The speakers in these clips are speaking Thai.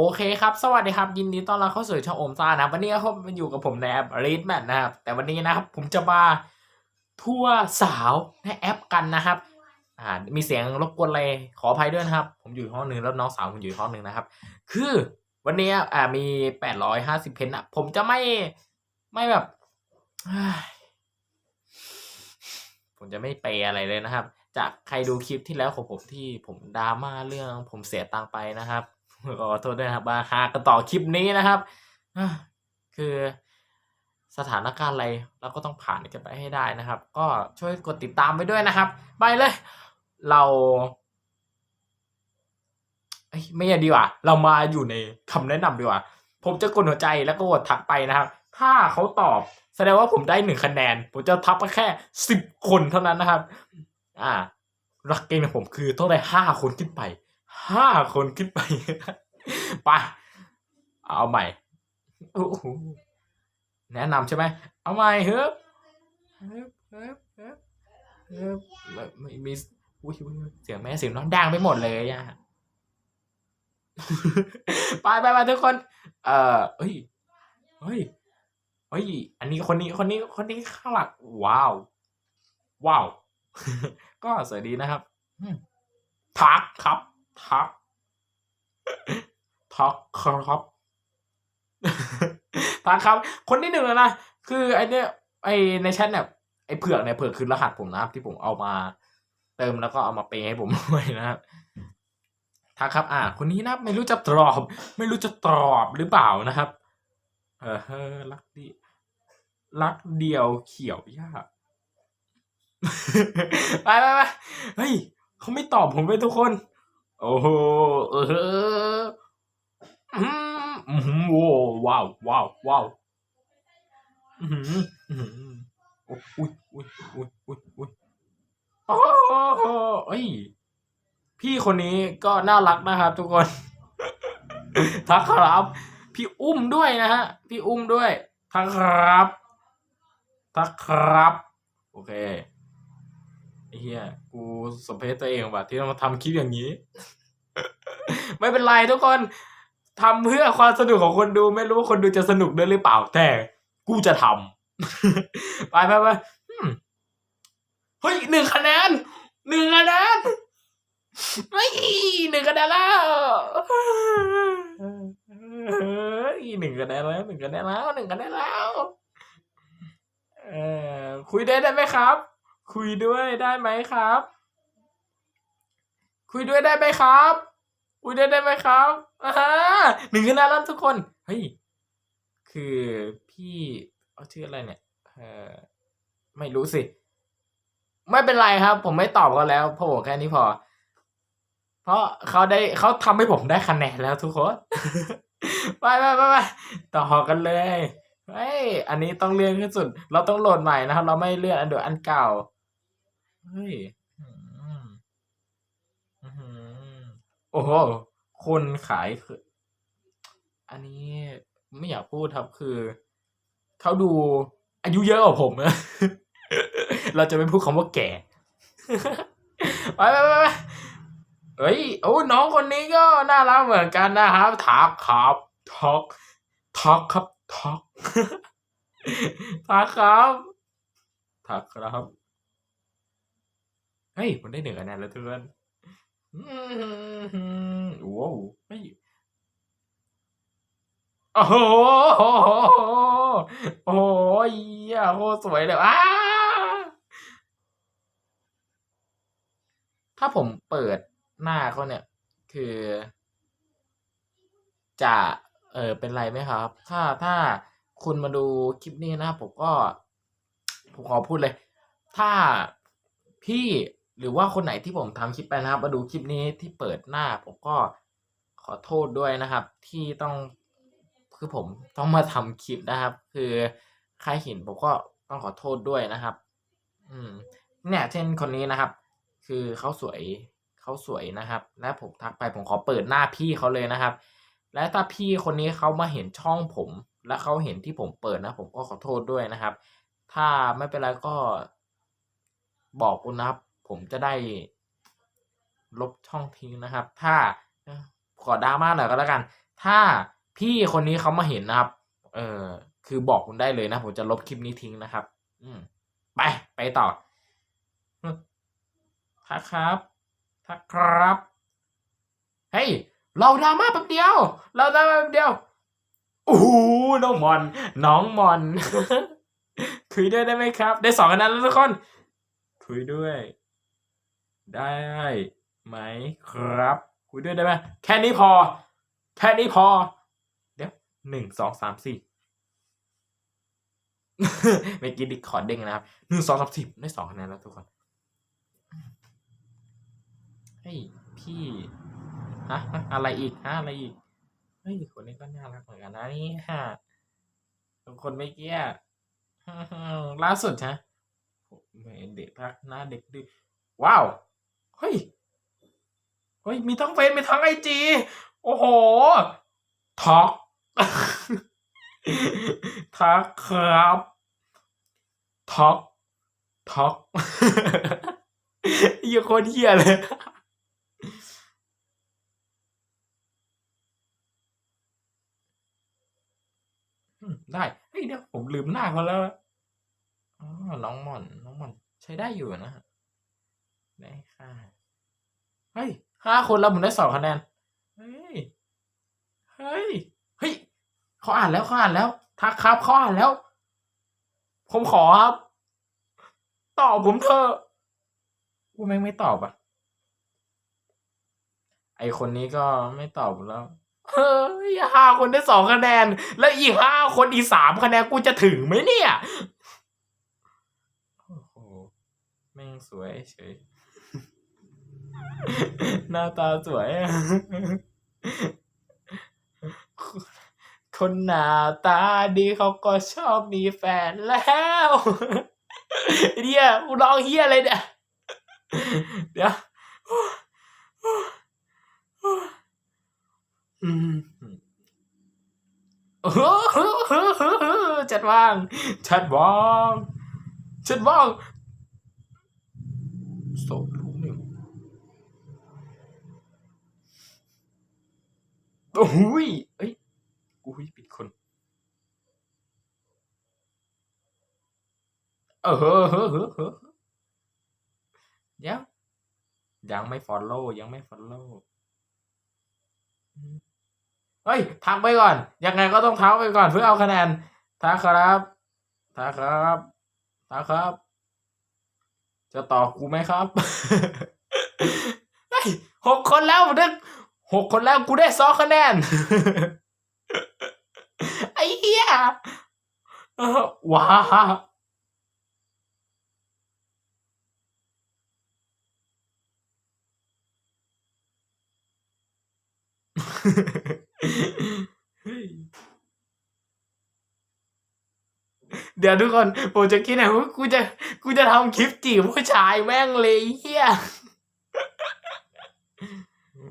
โอเคครับ สวัสดีครับ ยินดีต้อนรับเข้าสู่ช่องโอมซ่านะ วันนี้ก็มาอยู่กับผมในแอป r e a d m a t นะครับ แต่วันนี้นะครับ ผมจะมาทั่วสาวในแอปกันนะครับ อ่า มีเสียงรบกวนอะไรขออภัยด้วยนะครับ ผมอยู่ห้องหนึ่งแล้วน้องสาวผมอยู่ห้องหนึ่งนะครับ คือวันนี้อ่ามีแปดร้อยห้าสิบเพนอะผมจะไม่ไม่แบบ ผมจะไม่เปย์อะไรเลยนะครับ จากใครดูคลิปที่แล้วของผมที่ผมดราม่าเรื่องผมเสียตังไปนะครับ ขอโทษด้วยครับมาหากันต่อคลิปนี้นะครับคือสถานการณ์อะไรเราก็ต้องผ่านกันไปให้ได้นะครับ ก็ช่วยกดติดตามไปด้วยนะครับ ไปเลย เราเไม่ใช่ดีกว่า เรามาอยู่ในคำแนะนำดีกว่า ผมจะกดหัวใจแล้วก็กดทักไปนะครับ ถ้าเขาตอบแสดงว่าผมได้หนึ่งคะแนน ผมจะทักไปแค่สิบคนเท่านั้นนะครับ อ่าหลักเกณฑ์ของผมคือต้องได้ห้าคนขึ้นไป ห้าคนขึ้นไป ไป เอาใหม่โอ้โหแนะนำใช่ไหม เอาใหม่เฮ้ยเฮ้ยเฮ้ยเฮ้ยเฮ้ยไม่ไม่มีอุ้ยอุ๊ยอุ๊ยเสียงแม่เสียงน้องดังไปหมดเลยอะไปไปไปทุกคน เอ่อเฮ้ย เฮ้ย เฮ้ย อันนี้คนนี้คนนี้คนนี้ข้างหลังว้าว ว้าว ก็สวัสดีนะครับอืมทักครับ ทักทักครับทักครับ คนที่หนึ่งเลยนะคือไอเนี้ยไอในแชทเนี่ยไอเผือกเนี่ยเผือกคือรหัสผมนะครับ ที่ผมเอามาเติมแล้วก็เอามาเปย์ให้ผมด้วยนะครับทักครับ อ่า คนนี้นะไม่รู้จะตอบ ไม่รู้จะตอบหรือเปล่านะครับ เออเฮ้อรักดีรักเดียวเขียวยากไปไปไปเฮ้ยเขาไม่ตอบผมเลยทุกคน โอ้โหเอออืมอืมโว้ว้าวว้าวว้าวอืมอืมโอ้ยอุ้ยอุ้ยอุ้ยอุ้ยอุ้ยโอ้โหเอ้ยพี่คนนี้ก็น่ารักนะครับ ทุกคนทักครับ พี่อุ้มด้วยนะฮะ พี่อุ้มด้วยทักครับทักครับ โอเค ไอ้เฮียกูสมเพชตัวเองว่ะที่ต้องมาทำคลิปอย่างนี้ ไม่เป็นไรทุกคนทำเพื่อความสนุกของคนดู ไม่รู้ว่าคนดูจะสนุกด้วยหรือเปล่าแต่กูจะทำไปไปไปอืมเฮ้ยหนึ่งคะแนนหนึ่งคะแนนเฮ้ยหนึ่งคะแนนแล้วเฮ้ยหนึ่งคะแนนแล้วหนึ่งคะแนนแล้วหนึ่งคะแนนแล้วเออคุยได้ได้ไหมครับ คุยด้วยได้ไหมครับ คุยด้วยได้ไหมครับคุยด้วยได้ไหมครับอ่าหนึ่งคะแนนแล้วทุกคน เฮ้ย คือพี่เอาชื่ออะไรเนี่ย เออไม่รู้สิ ไม่เป็นไรครับ ผมไม่ตอบก็แล้วเพราะผมแค่นี้พอ เพราะเขาได้เขาทำให้ผมได้คะแนนแล้วทุกคน ไปไปไปไปต่อกันเลยเฮ้ย อันนี้ต้องเลื่อนขึ้นสุด เราต้องโหลดใหม่นะครับ เราไม่เลื่อนอันเดิมอันเก่า เฮ้ยอืมอื้อหือโอ้โหคนขายคือ อันนี้ไม่อยากพูดครับคือ เขาดูอายุเยอะกว่าผมนะเราจะไม่พูดคำว่าแก่ ไปไปไปไปเฮ้ย โอ้น้องคนนี้ก็น่ารักเหมือนกันนะครับทักครับทักทักครับทักทักครับทักครับ เฮ้ยผมได้หนึ่งคะแนนแล้วทุกคนอืมว้าวเฮ้ยโอ้โหโอ้ยโคตรสวยเลยอ้าถ้าผมเปิดหน้าเขาเนี่ย คือ จะ เออเป็นไรไหมครับ ถ้าถ้าคุณมาดูคลิปนี้นะ ผมก็ ผมขอพูดเลย ถ้าพี่ หรือว่าคนไหนที่ผมทำคลิปไปนะครับ มาดูคลิปนี้ที่เปิดหน้า ผมก็ขอโทษด้วยนะครับ ที่ต้องคือผมต้องมาทำคลิปนะครับ คือใครเห็นผมก็ต้องขอโทษด้วยนะครับ อืม เนี่ย เช่นคนนี้นะครับ คือเขาสวยเขาสวยนะครับ และผมทักไปผมขอเปิดหน้าพี่เขาเลยนะครับ และถ้าพี่คนนี้เขามาเห็นช่องผม และเขาเห็นที่ผมเปิดนะ ผมก็ขอโทษด้วยนะครับ ถ้าไม่เป็นไรก็บอกคุณนะครับ ผมจะได้ลบช่องทิ้งนะครับ ถ้าขอดราม่าหน่อยก็แล้วกัน ถ้าพี่คนนี้เขามาเห็นนะครับ เออคือบอกคุณได้เลยนะ ผมจะลบคลิปนี้ทิ้งนะครับ อืมไป ไปต่อทักครับทักครับ เฮ้ย เราดราม่าแป๊บเดียว เราดราม่าแป๊บเดียวโอ้โหน้องมอน น้องมอน คุยด้วยได้ไหมครับ ได้สองคะแนนแล้วทุกคน คุยด้วย ได้ไหมครับ คุยด้วยได้ไหมแค่นี้พอ แค่นี้พอ เดี๋ยวหนึ่งสองสามสี่เมื่อกี้ดิคอเด้งนะครับหนึ่งสองสามสี่ได้สองคะแนนแล้วทุกคนเฮ้ยพี่ฮะอะไรอีกฮะอะไรอีกเฮ้ยคนนี้ก็น่ารักเหมือนกันนะนี่ฮะคนไม่เกี้ยล่าสุดฮะเด็กรักหน้าเด็กดื้อว้าว เฮ้ย เฮ้ย มีทั้งเฟซมีทั้งไอจี โอ้โหท็อกทักครับท็อกท็อกยี่คนเฮียเลยได้เฮ้ยเดี๋ยวผมลืมหน้าเขาแล้วอ๋อน้องหม่อน น้องหม่อน ใช้ได้อยู่นะ ได้ค่ะเฮ้ยห้าคนแล้วผมได้สองคะแนน เฮ้ย เฮ้ย เฮ้ยเขาอ่านแล้วเขาอ่านแล้ว ทักครับเขาอ่านแล้ว ผมขอครับ ตอบผมเถอะกูแม่งไม่ตอบอะ ไอคนนี้ก็ไม่ตอบแล้ว เฮ้ยห้าคนได้สองคะแนน แล้วอีกห้าคนอีสามคะแนนกูจะถึงไหมเนี่ย โอ้โห แม่งสวยเฉย หน้าตาสวย คนหน้าตาดีเขาก็ชอบมีแฟนแล้วเดี๋ยวกูร้องเฮียอะไรเนี่ยเดี๋ยวจัดว่าง จัดว่าง จัดว่างโสดลูกหนึ่ง โอ้ยเอ้ยกูยปิดคน เออเฮ้อเฮ้อเฮ้อเฮ้อเดี๋ยวยังไม่ฟอลโล่ยังไม่ฟอลโล่เฮ้ยทักไปก่อน ยังไงก็ต้องทักไปก่อนเพื่อเอาคะแนนทักครับทักครับทักครับ จะต่อกูไหมครับเฮ้ยหกคนแล้วได้ หกคนแล้วกูได้สองคะแนน ไอ้เหี้ยว้าเดี๋ยวทุกคน ผมจะคิดนะว่ากูจะ กูจะทำคลิปจีบผู้ชายแม่งเลยไอ้เฮีย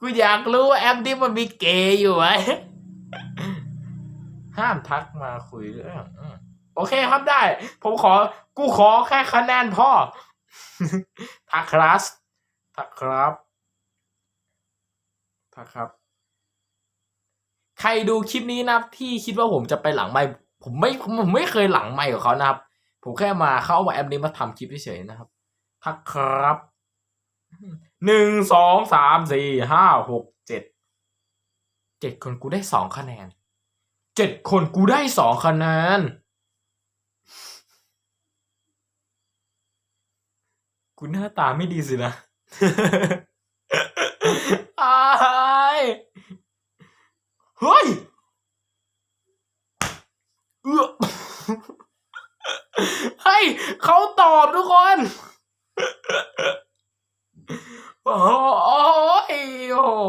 กูอยากรู้ว่าแอปนี้มันมีเกย์อยู่ไหมห้ามทักมาคุยเรื่องโอเคครับได้ ผมขอ กูขอแค่คะแนนพ่อ ทักครับทักครับทักครับ ใครดูคลิปนี้นะครับ ที่คิดว่าผมจะไปหลังไมค์ผมไม่ผมไม่เคยหลังไมค์กับเขานะครับ ผมแค่มาเข้ามาแอปนี้มาทำคลิปเฉยๆนะครับทักครับ หนึ่งสองสามสี่ห้าหกเจ็ดเจ็ดคนกูได้สองคะแนนเจ็ดคนกูได้สองคะแนนกูหน้าตาไม่ดีสินะอายเฮ้ยเออเฮ้ยเขาตอบทุกคน โอ้โหโอ้ยโอ้โห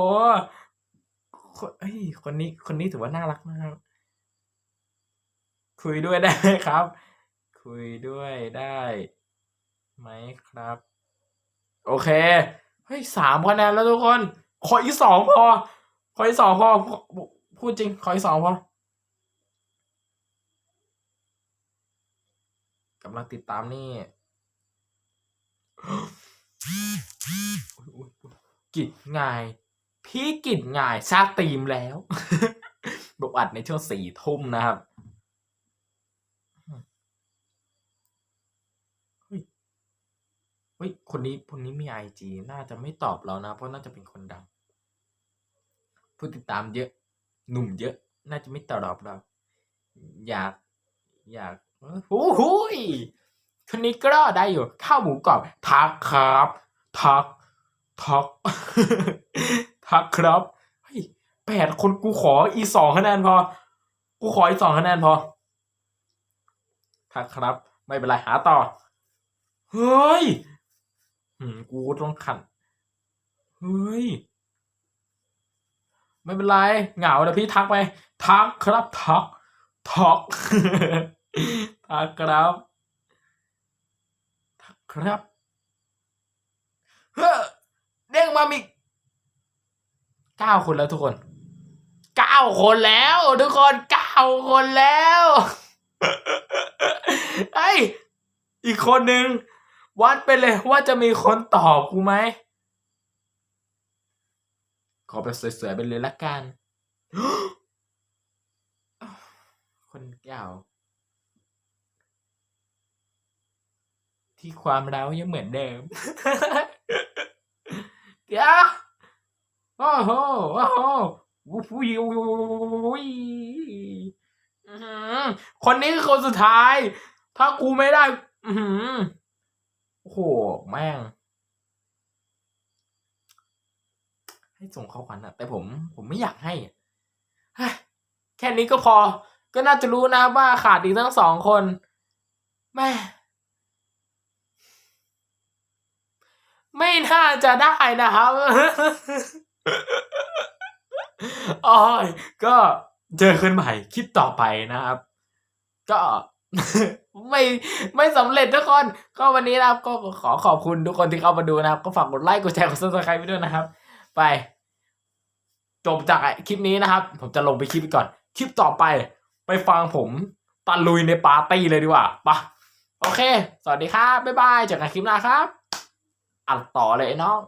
คนเฮ้ยคนนี้คนนี้ถือว่าน่ารักมากคุยด้วยได้ครับ คุยด้วยได้ไหมครับ โอเคเฮ้ยสามคะแนนแล้วทุกคน ขออีกสองพอ ขออีกสองพอ พูดจริง ขออีกสองพอกำลังติดตามนี่ อุ๊ยอุ๊ยอุ๊ยกิจไงพี่กิจง่ายชาตีมแล้วบอกอัดในช่วงสี่ทุ่มนะครับเฮ้ย คนนี้ คนนี้มีไอจีน่าจะไม่ตอบเรานะ เพราะน่าจะเป็นคนดัง ผู้ติดตามเยอะ หนุ่มเยอะ น่าจะไม่ตอบเรา อยาก อยากโอ้โห คนนี้ก็ได้อยู่ ข้าวหมูกรอบทักครับทักทักทักครับเฮ้ยแปดคนกูขออีสองคะแนนพอ กูขออีสองคะแนนพอทักครับ ไม่เป็นไรหาต่อ เฮ้ยหืมกูต้องขัน เฮ้ย ไม่เป็นไร เหงาเดี๋ยวพี่ทักไป ทักครับทักทักทักครับ ครับเฮ้อเด้งมามีเก้าคนแล้วทุกคนเก้าคนแล้ว ทุกคนเก้าคนแล้วไอ้ยอีกคนหนึ่งวัดไปเลยว่าจะมีคนตอบกูไหมขอแบบสวยๆไปเลยละกัน คนเก่า ที่ความเรายังเหมือนเดิมเดี๋ยวโอ้โหโอ้โหวุ้ยวุ้ยวุ้ยอื้อหือคนนี้คือคนสุดท้าย ถ้ากูไม่ได้โอ้โห แม่ง ให้ส่งเข้าขวัญอะแต่ผม ผมไม่อยากให้ แค่นี้ก็พอ ก็น่าจะรู้นะว่าขาดอีกทั้งสองคน แม่ ไม่น่าจะได้นะครับโอ้ยก็เจอกันใหม่คลิปต่อไปนะครับ ก็ไม่ไม่สำเร็จทุกคน ก็วันนี้นะครับ ก็ขอขอบคุณทุกคนที่เข้ามาดูนะครับ ก็ฝากกดไลค์กดแชร์กดซับสไครต์ไปด้วยนะครับ ไป จบจากคลิปนี้นะครับ ผมจะลงไปคลิปก่อน คลิปต่อไป ไปฟังผมตะลุยในปาร์ตี้เลยดีกว่าปะโอเค สวัสดีครับ บ๊ายบายเจอกันคลิปหน้าครับ อัดต่อเลยเน้อง